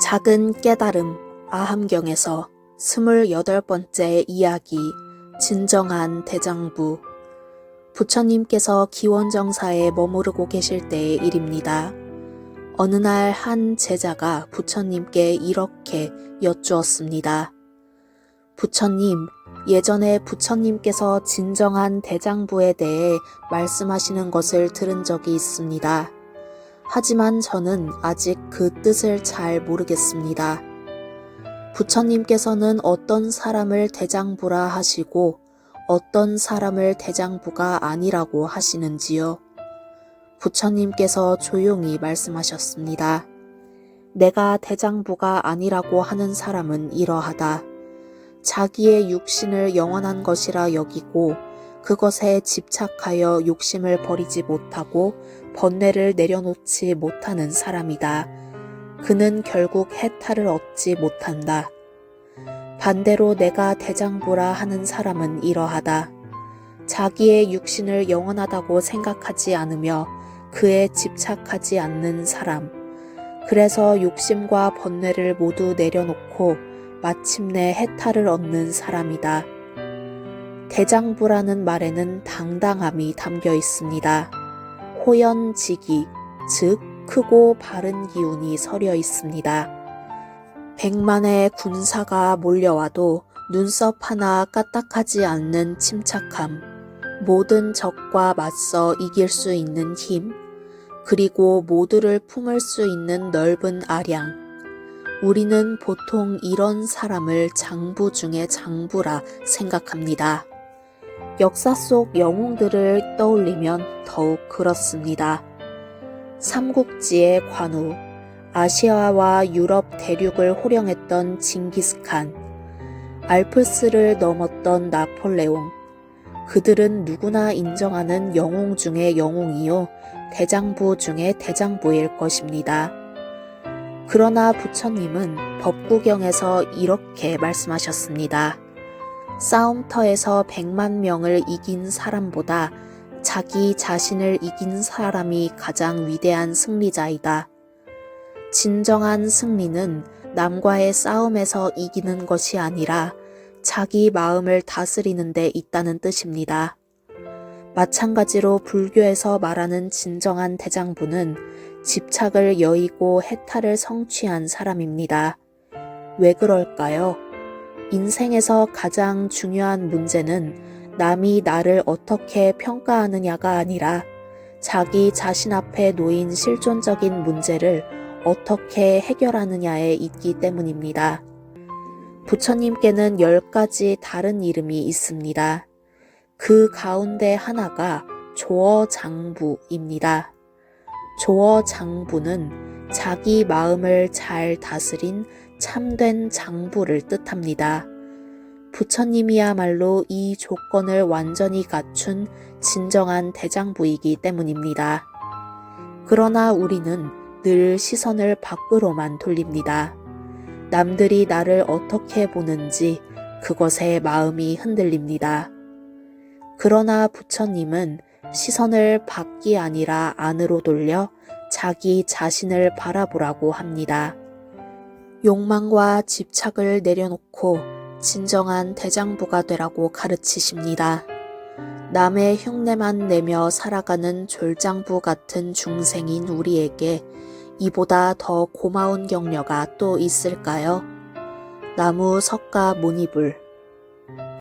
작은 깨달음 아함경에서 스물여덟 번째 이야기 진정한 대장부 부처님께서 기원정사에 머무르고 계실 때의 일입니다. 어느 날 한 제자가 부처님께 이렇게 여쭈었습니다. 부처님, 예전에 부처님께서 진정한 대장부에 대해 말씀하시는 것을 들은 적이 있습니다. 하지만 저는 아직 그 뜻을 잘 모르겠습니다. 부처님께서는 어떤 사람을 대장부라 하시고 어떤 사람을 대장부가 아니라고 하시는지요. 부처님께서 조용히 말씀하셨습니다. 내가 대장부가 아니라고 하는 사람은 이러하다. 자기의 육신을 영원한 것이라 여기고 그것에 집착하여 욕심을 버리지 못하고 번뇌를 내려놓지 못하는 사람이다. 그는 결국 해탈을 얻지 못한다. 반대로 내가 대장부라 하는 사람은 이러하다. 자기의 육신을 영원하다고 생각하지 않으며 그에 집착하지 않는 사람. 그래서 욕심과 번뇌를 모두 내려놓고 마침내 해탈을 얻는 사람이다. 대장부라는 말에는 당당함이 담겨 있습니다. 호연지기, 즉 크고 바른 기운이 서려 있습니다. 백만의 군사가 몰려와도 눈썹 하나 까딱하지 않는 침착함, 모든 적과 맞서 이길 수 있는 힘, 그리고 모두를 품을 수 있는 넓은 아량. 우리는 보통 이런 사람을 장부 중의 장부라 생각합니다. 역사 속 영웅들을 떠올리면 더욱 그렇습니다. 삼국지의 관우, 아시아와 유럽 대륙을 호령했던 징기스칸, 알프스를 넘었던 나폴레옹, 그들은 누구나 인정하는 영웅 중의 영웅이요, 대장부 중의 대장부일 것입니다. 그러나 부처님은 법구경에서 이렇게 말씀하셨습니다. 싸움터에서 백만 명을 이긴 사람보다 자기 자신을 이긴 사람이 가장 위대한 승리자이다. 진정한 승리는 남과의 싸움에서 이기는 것이 아니라 자기 마음을 다스리는 데 있다는 뜻입니다. 마찬가지로 불교에서 말하는 진정한 대장부는 집착을 여의고 해탈을 성취한 사람입니다. 왜 그럴까요? 인생에서 가장 중요한 문제는 남이 나를 어떻게 평가하느냐가 아니라 자기 자신 앞에 놓인 실존적인 문제를 어떻게 해결하느냐에 있기 때문입니다. 부처님께는 열 가지 다른 이름이 있습니다. 그 가운데 하나가 조어장부입니다. 조어장부는 자기 마음을 잘 다스린 참된 장부를 뜻합니다. 부처님이야말로 이 조건을 완전히 갖춘 진정한 대장부이기 때문입니다. 그러나 우리는 늘 시선을 밖으로만 돌립니다. 남들이 나를 어떻게 보는지 그것에 마음이 흔들립니다. 그러나 부처님은 시선을 밖이 아니라 안으로 돌려 자기 자신을 바라보라고 합니다. 욕망과 집착을 내려놓고 진정한 대장부가 되라고 가르치십니다. 남의 흉내만 내며 살아가는 졸장부 같은 중생인 우리에게 이보다 더 고마운 격려가 또 있을까요? 나무 석가 무니불